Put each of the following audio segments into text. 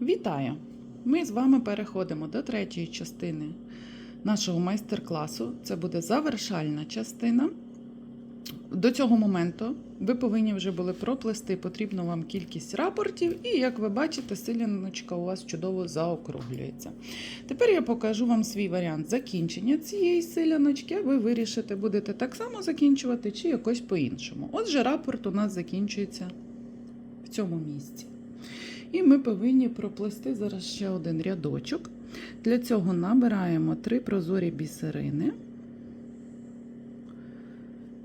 Вітаю! Ми з вами переходимо до третьої частини нашого майстер-класу. Це буде завершальна частина. До цього моменту ви повинні вже були проплести потрібну вам кількість рапортів, і, як ви бачите, силяночка у вас чудово заокруглюється. Тепер я покажу вам свій варіант закінчення цієї силяночки, ви вирішите, будете так само закінчувати чи якось по-іншому. Отже, рапорт у нас закінчується в цьому місці. І ми повинні проплести зараз ще один рядочок. Для цього набираємо три прозорі бісерини.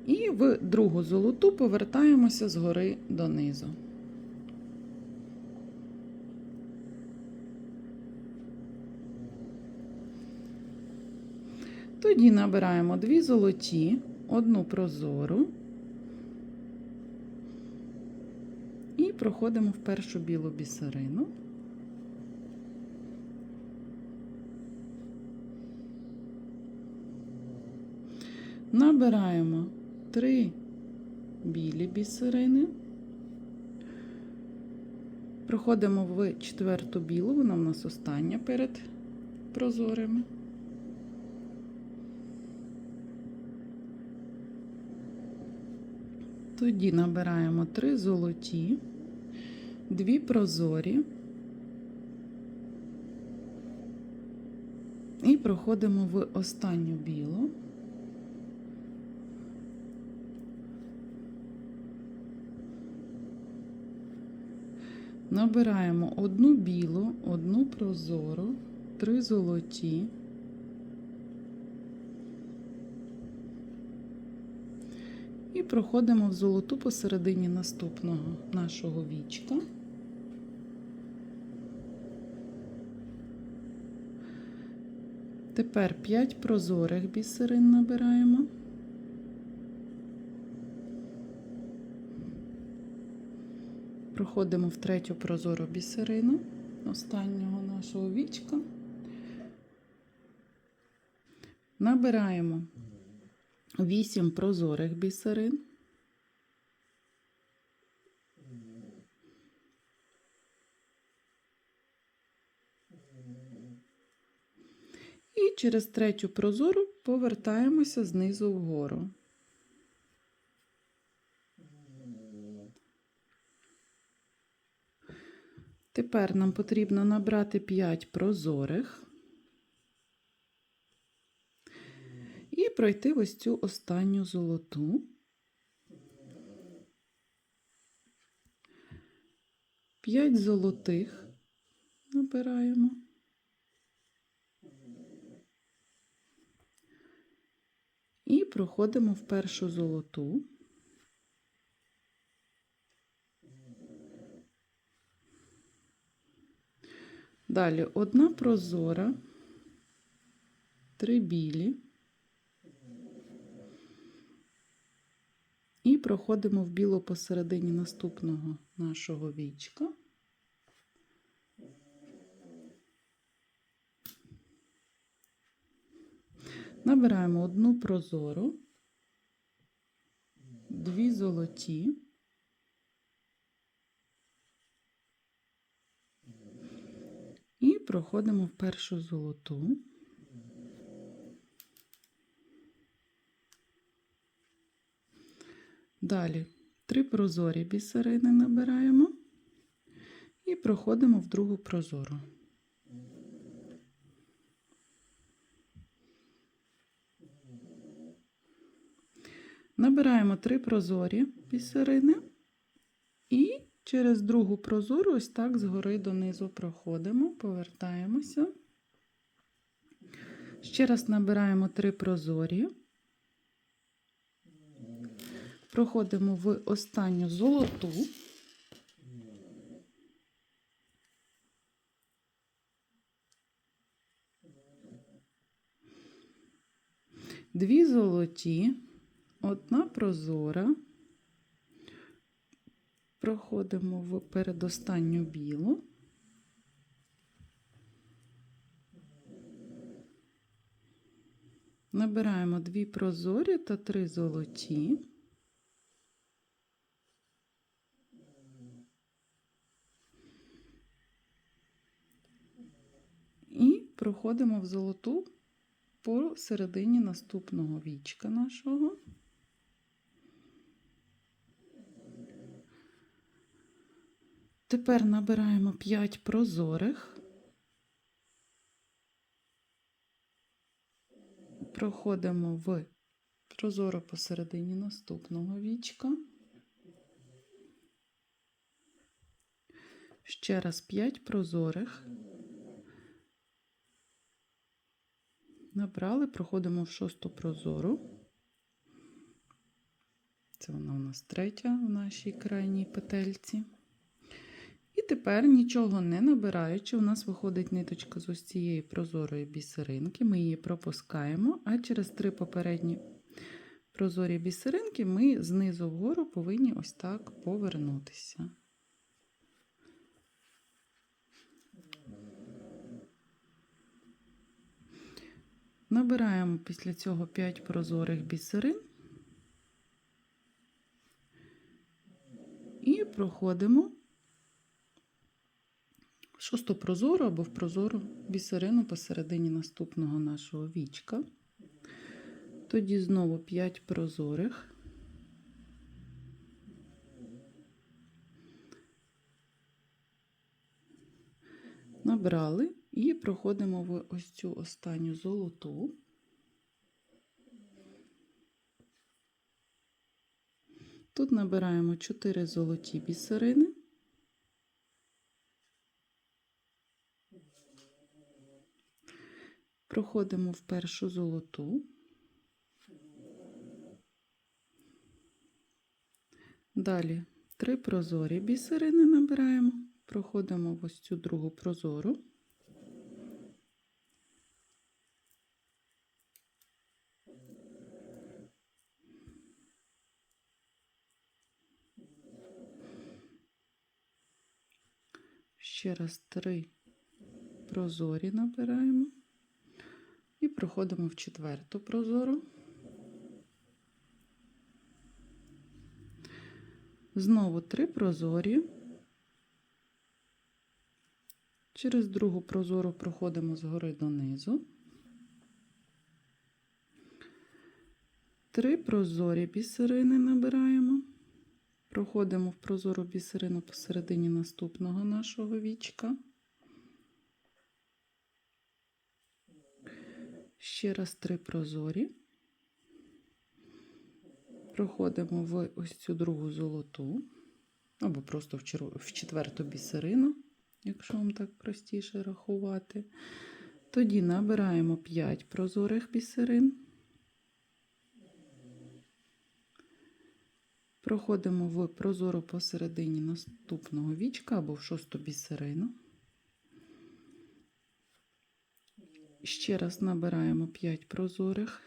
І в другу золоту повертаємося згори донизу. Тоді набираємо дві золоті, одну прозору і проходимо в першу білу бісерину. Набираємо три білі бісерини. Проходимо в четверту білу, вона в нас остання перед прозорими. Тоді набираємо три золоті, дві прозорі і проходимо в останню білу. Набираємо одну білу, одну прозору, три золоті. І проходимо в золоту посередині наступного нашого вічка. Тепер 5 прозорих бісерин набираємо. Проходимо в третю прозору бісерину останнього нашого вічка. Набираємо 8 прозорих бісерин. Через третю прозору повертаємося знизу вгору. Тепер нам потрібно набрати 5 прозорих і пройти ось цю останню золоту. П'ять золотих набираємо. І проходимо в першу золоту. Далі одна прозора, три білі. І проходимо в біло посередині наступного нашого вічка. Набираємо одну прозору, дві золоті. І проходимо в першу золоту. Далі три прозорі бісерини набираємо і проходимо в другу прозору. Набираємо три прозорі бісерини і через другу прозору ось так згори донизу проходимо, повертаємося. Ще раз набираємо три прозорі. Проходимо в останню золоту. Дві золоті, одна прозора. Проходимо в передостанню білу. Набираємо дві прозорі та три золоті. І проходимо в золоту по середині наступного вічка нашого. Тепер набираємо 5 прозорих. Проходимо в прозоро посередині наступного вічка. Ще раз 5 прозорих. Набрали, проходимо в шосту прозору. Це вона у нас третя в нашій крайній петельці. І тепер, нічого не набираючи, у нас виходить ниточка з ось цієї прозорої бісеринки. Ми її пропускаємо, а через три попередні прозорі бісеринки ми знизу вгору повинні ось так повернутися. Набираємо після цього 5 прозорих бісерин і проходимо шосту прозору або в прозору бісерину посередині наступного нашого вічка. Тоді знову 5 прозорих. Набрали і проходимо в ось цю останню золоту. Тут набираємо 4 золоті бісерини. Проходимо в першу золоту. Далі три прозорі бісерини набираємо, проходимо в ось цю другу прозору. Ще раз три прозорі набираємо і проходимо в четверту прозору. Знову три прозорі. Через другу прозору проходимо згори донизу. Три прозорі бісерини набираємо. Проходимо в прозору бісерину посередині наступного нашого вічка. Ще раз три прозорі. Проходимо в ось цю другу золоту, або просто в, четверту бісерину, якщо вам так простіше рахувати. Тоді набираємо 5 прозорих бісерин. Проходимо в прозору посередині наступного вічка або в шосту бісерину. Ще раз набираємо 5 прозорих.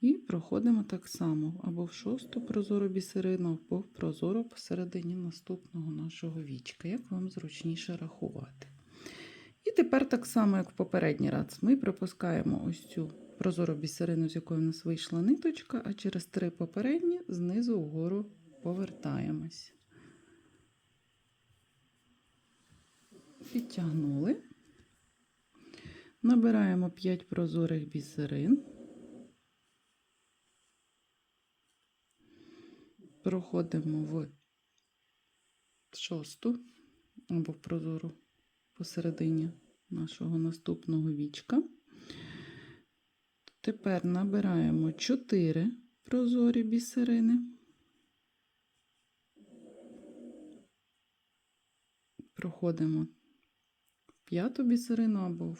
І проходимо так само або в шосту прозору бісерину, або в прозору посередині наступного нашого вічка, як вам зручніше рахувати. І тепер, так само, як в попередній раз, ми пропускаємо ось цю прозору бісерину, з якої в нас вийшла ниточка, а через три попередні знизу вгору повертаємось. Підтягнули. Набираємо 5 прозорих бісерин. Проходимо в шосту або в прозору посередині нашого наступного вічка. Тепер набираємо 4 прозорі бісерини. Проходимо п'яту бісерину або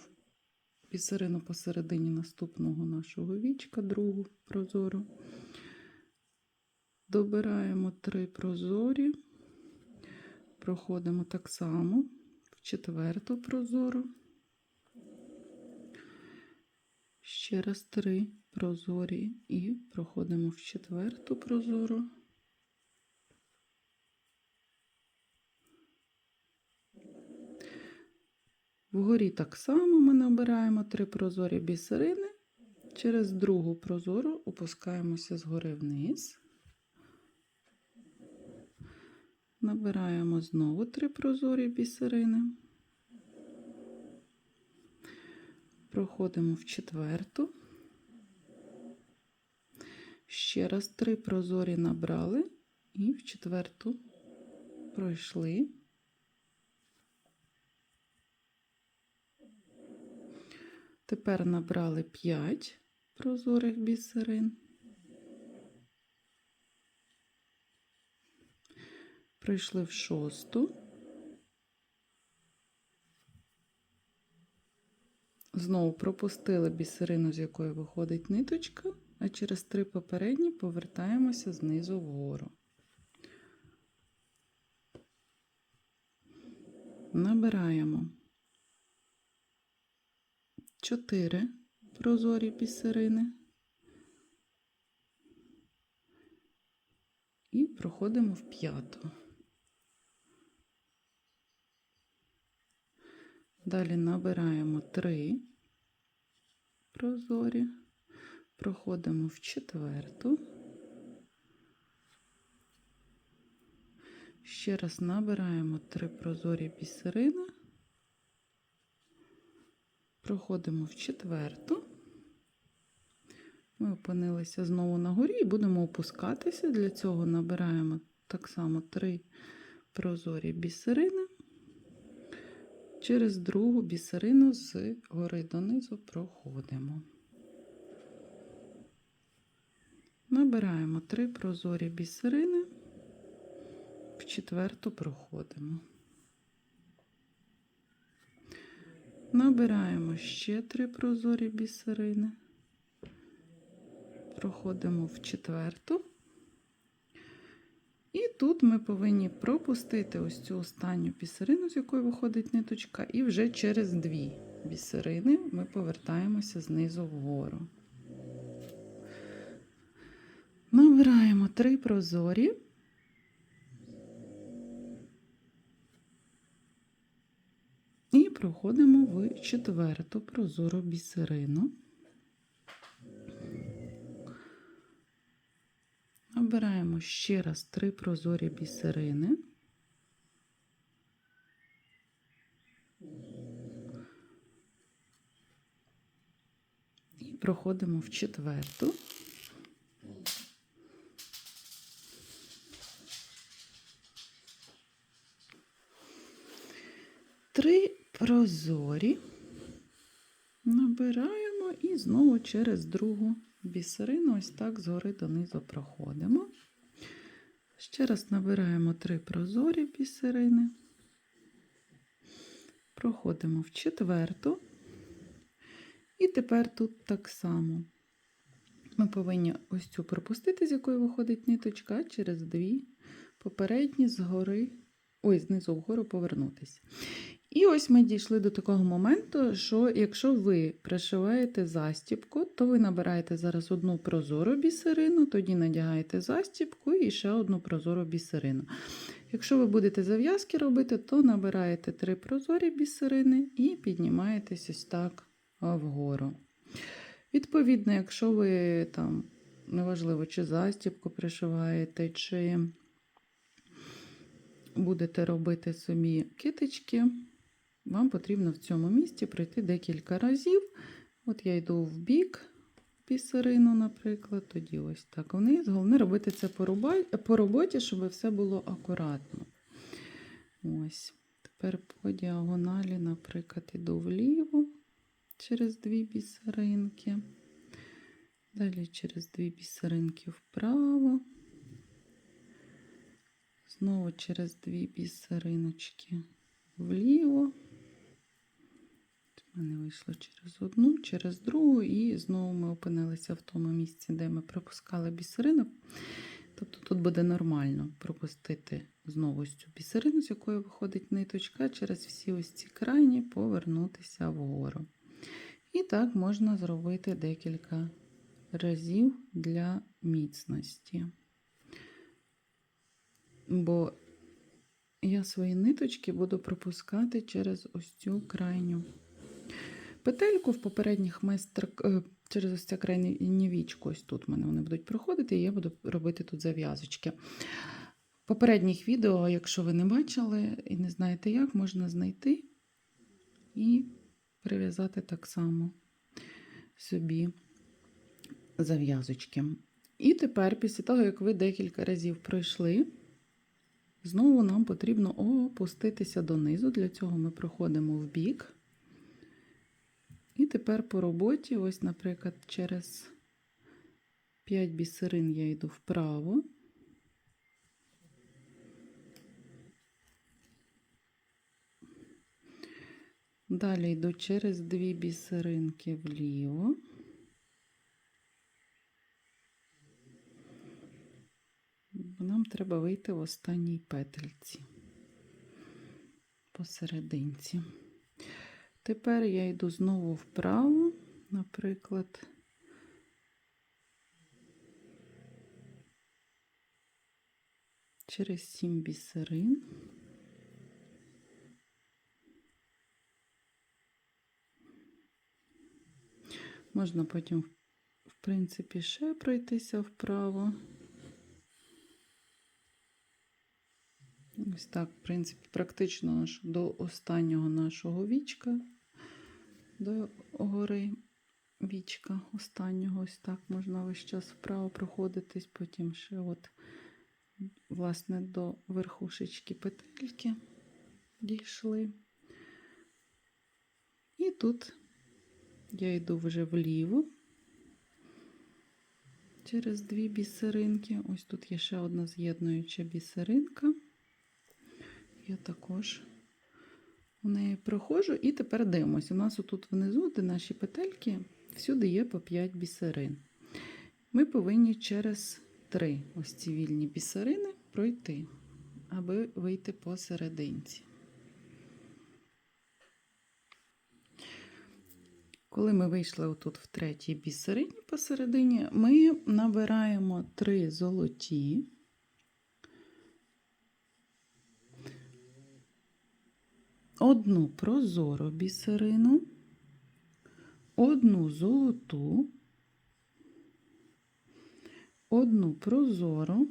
бісерину посередині наступного нашого вічка, другу прозору. Добираємо три прозорі, проходимо так само в четверту прозору. Ще раз три прозорі і проходимо в четверту прозору. Вгорі так само ми набираємо три прозорі бісерини. Через другу прозору опускаємося згори вниз. Набираємо знову три прозорі бісерини. Проходимо в четверту. Ще раз три прозорі набрали і в четверту пройшли. Тепер набрали 5 прозорих бісерин. Прийшли в шосту. Знову пропустили бісерину, з якої виходить ниточка, а через три попередні повертаємося знизу вгору. Набираємо 4 прозорі бісерини і проходимо в п'яту. Далі набираємо 3 прозорі, проходимо в четверту. Ще раз набираємо 3 прозорі бісерини. Проходимо в четверту. Ми опинилися знову на горі і будемо опускатися. Для цього набираємо так само 3 прозорі бісерини. Через другу бісерину з гори донизу проходимо. Набираємо 3 прозорі бісерини, в четверту проходимо. Набираємо ще 3 прозорі бісерини, проходимо в четверту. І тут ми повинні пропустити ось цю останню бісерину, з якої виходить ниточка, і вже через дві бісерини ми повертаємося знизу вгору. Набираємо три прозорі. І проходимо в четверту прозору бісерину. Набираємо ще раз три прозорі бісерини. І проходимо в четверту. Три прозорі набираємо і знову через другу бісерину ось так згори донизу проходимо. Ще раз набираємо три прозорі бісерини, проходимо в четверту. І тепер тут так само. Ми повинні ось цю пропустити, з якої виходить ниточка, через дві попередні згори, ой, знизу вгору повернутися. І ось ми дійшли до такого моменту, що якщо ви пришиваєте застібку, то ви набираєте зараз одну прозору бісерину, тоді надягаєте застібку і ще одну прозору бісерину. Якщо ви будете зав'язки робити, то набираєте три прозорі бісерини і піднімаєтесь ось так вгору. Відповідно, якщо ви там, неважливо, чи застібку пришиваєте, чи будете робити собі китички, вам потрібно в цьому місці пройти декілька разів. От я йду в бік бісерину, наприклад, тоді ось так вниз. Головне робити це по роботі, щоб все було акуратно. Ось. Тепер по діагоналі, наприклад, іду вліво через дві бісеринки. Далі через дві бісеринки вправо. Знову через дві бісериночки вліво. Мене вийшло через одну, через другу, і знову ми опинилися в тому місці, де ми пропускали бісерину. Тобто тут буде нормально пропустити знову ось цю бісерину, з якої виходить ниточка, через всі ось ці крайні повернутися вгору. І так можна зробити декілька разів для міцності. Бо я свої ниточки буду пропускати через ось цю крайню петельку в попередніх майстер через ось ця крайню вічку. Ось тут в мене вони будуть проходити, і я буду робити тут зав'язочки. попередніх відео, якщо ви не бачили і не знаєте як, можна знайти і прив'язати так само собі зав'язочки. І тепер, після того, як ви декілька разів пройшли, знову нам потрібно опуститися донизу. Для цього ми проходимо в бік. І тепер по роботі, ось, наприклад, через 5 бісерин я йду вправо. Далі йду через дві бісеринки вліво. Нам треба вийти в останній петельці посерединці. Тепер я йду знову вправо, наприклад, через сім бісерин. Можна потім, в принципі, ще пройтися вправо. Ось так, в принципі, практично до останнього нашого вічка, до гори вічка останнього, ось так можна весь час вправо проходитись, потім ще от, власне, до верхушечки петельки дійшли. І тут я йду вже вліво через дві бісеринки. Ось тут є ще одна з'єднуюча бісеринка. Я також у неї проходжу і тепер дивимося. У нас отут внизу, де наші петельки, всюди є по 5 бісерин. Ми повинні через 3 ось ці вільні бісерини пройти, аби вийти посерединці. Коли ми вийшли отут в третій бісерині посередині, ми набираємо 3 золоті. Одну прозору бісерину, одну золоту, одну прозору,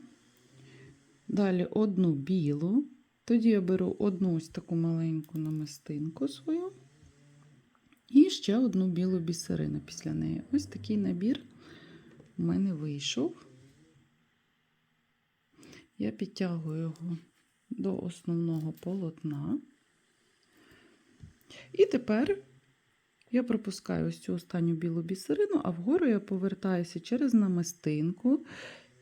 далі одну білу. Тоді я беру одну ось таку маленьку намистинку свою і ще одну білу бісерину після неї. Ось такий набір у мене вийшов. Я підтягую його до основного полотна. І тепер я пропускаю ось цю останню білу бісерину, а вгору я повертаюся через намистинку,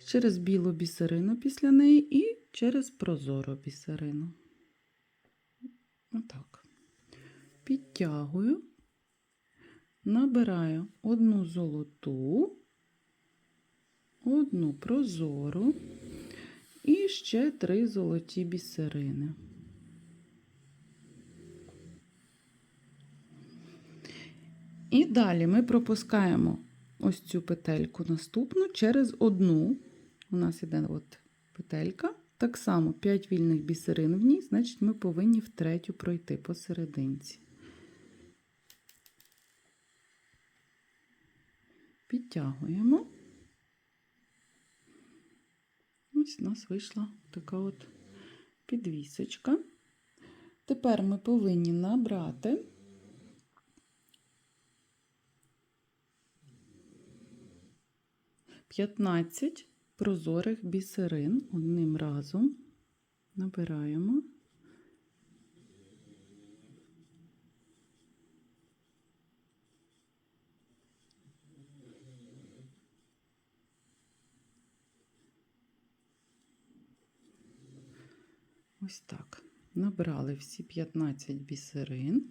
через білу бісерину після неї і через прозору бісерину. Отак. Підтягую, набираю одну золоту, одну прозору і ще три золоті бісерини. І далі ми пропускаємо ось цю петельку наступну через одну. У нас іде от петелька. Так само 5 вільних бісерин в ній, значить, ми повинні в третю пройти посерединці. Підтягуємо. Ось у нас вийшла така от підвісочка. Тепер ми повинні набрати. 15 прозорих бісерин одним разом набираємо. Ось так. Набрали всі 15 бісерин.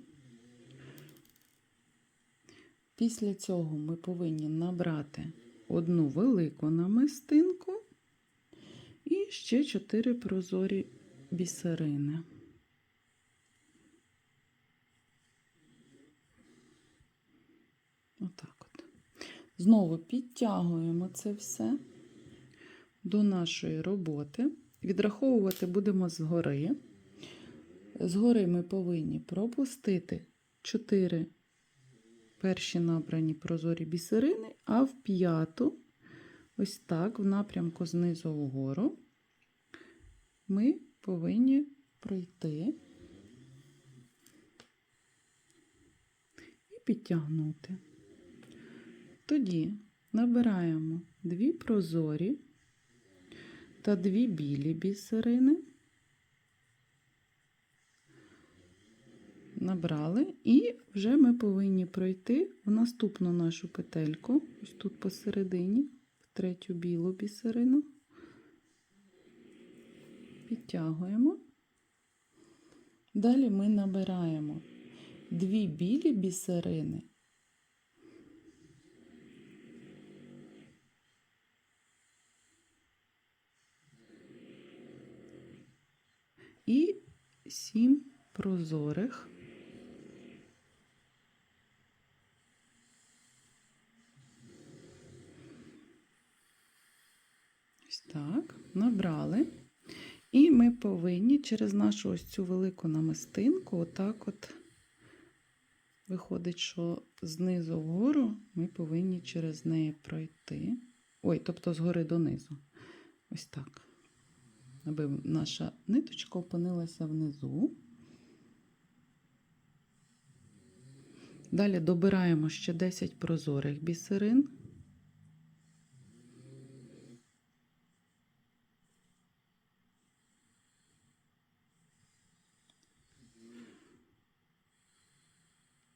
Після цього ми повинні набрати одну велику намистинку і ще чотири прозорі бісерини. Отак от. Знову підтягуємо це все до нашої роботи. Відраховувати будемо згори. Згори ми повинні пропустити 4 перші набрані прозорі бісерини, а в п'яту, ось так, в напрямку знизу вгору, ми повинні пройти і підтягнути. Тоді набираємо дві прозорі та дві білі бісерини. Набрали, і вже ми повинні пройти в наступну нашу петельку, ось тут посередині, в третю білу бісерину. Підтягуємо. Далі ми набираємо дві білі бісерини. І сім прозорих. Ось так, набрали. І ми повинні через нашу ось цю велику намистинку, отак от виходить, що знизу вгору ми повинні через неї пройти. Ой, тобто згори донизу. Ось так. Аби наша ниточка опинилася внизу. Далі добираємо ще 10 прозорих бісерин.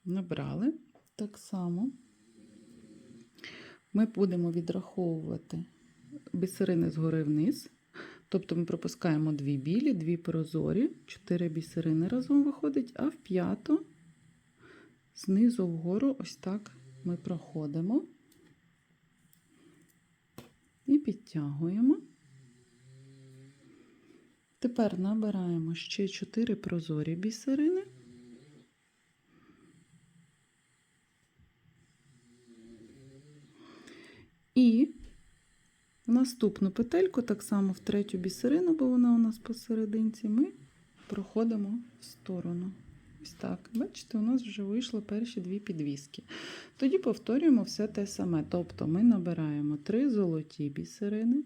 Набрали так само. Ми будемо відраховувати бісерини згори вниз. Тобто ми пропускаємо дві білі, дві прозорі, чотири бісерини разом виходить, а в п'яту знизу вгору ось так ми проходимо і підтягуємо. Тепер набираємо ще 4 прозорі бісерини. І в наступну петельку, так само в третю бісерину, бо вона у нас посерединці, ми проходимо в сторону. Ось так. Бачите, у нас вже вийшло перші дві підвіски. Тоді повторюємо все те саме. Тобто ми набираємо три золоті бісерини,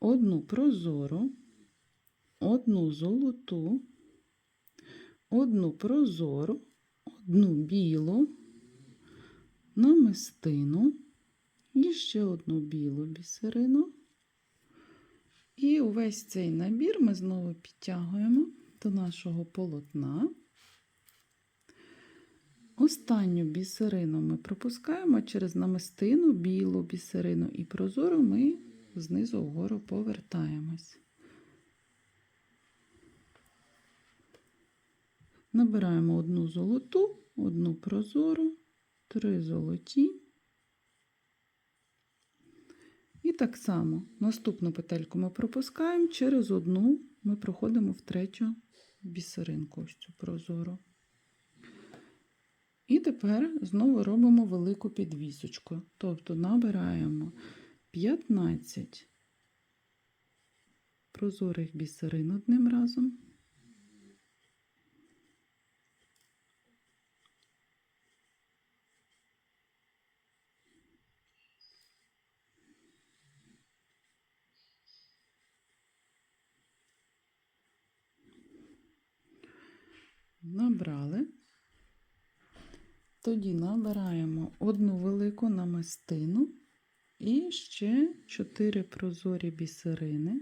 одну прозору, одну золоту, одну прозору, одну білу, намистину і ще одну білу бісерину. І увесь цей набір ми знову підтягуємо до нашого полотна. Останню бісерину ми пропускаємо через намистину, білу бісерину і прозору ми знизу вгору повертаємось. Набираємо одну золоту, одну прозору, три золоті. І так само наступну петельку ми пропускаємо, через одну ми проходимо в третю бісеринку, ось цю прозору. І тепер знову робимо велику підвісочку. Тобто набираємо 15 прозорих бісерин одним разом. Набрали. Тоді набираємо одну велику намистину і ще 4 прозорі бісерини.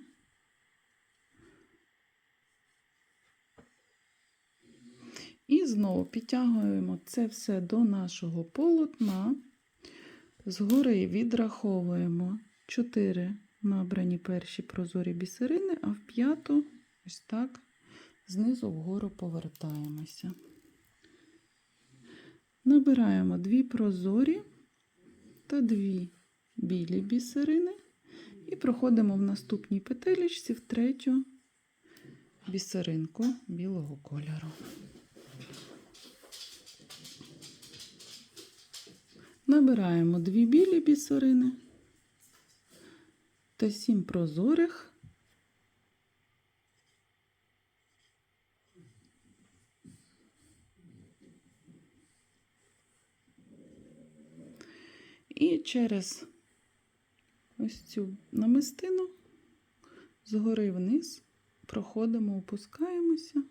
І знову підтягуємо це все до нашого полотна. Згори відраховуємо 4 набрані перші прозорі бісерини, а в п'яту ось так знизу вгору повертаємося. Набираємо дві прозорі та дві білі бісерини і проходимо в наступній петелечці в третю бісеринку білого кольору. Набираємо дві білі бісерини та сім прозорих. І через ось цю намистину, згори вниз, проходимо, опускаємося.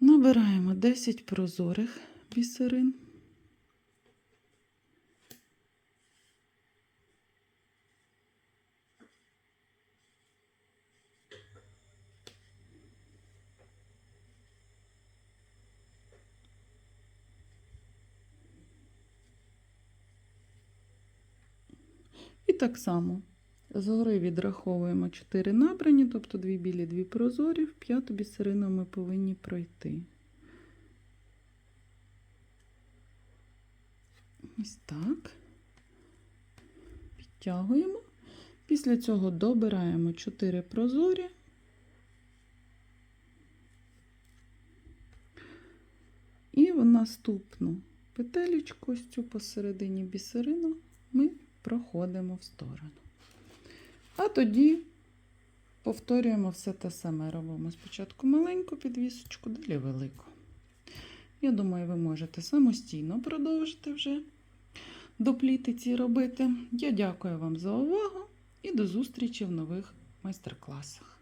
Набираємо 10 прозорих бісерин. Так само згори відраховуємо 4 набрані, тобто 2 білі, 2 прозорі, в п'яту бісерину ми повинні пройти. Ось так. Підтягуємо. Після цього добираємо 4 прозорі. І в наступну петелечку, ось цю посередині бісерину, ми проходимо в сторону. А тоді повторюємо все те саме. Робимо спочатку маленьку підвісочку, далі велику. Я думаю, ви можете самостійно продовжити вже допліти ці робити. Я дякую вам за увагу і до зустрічі в нових майстер-класах.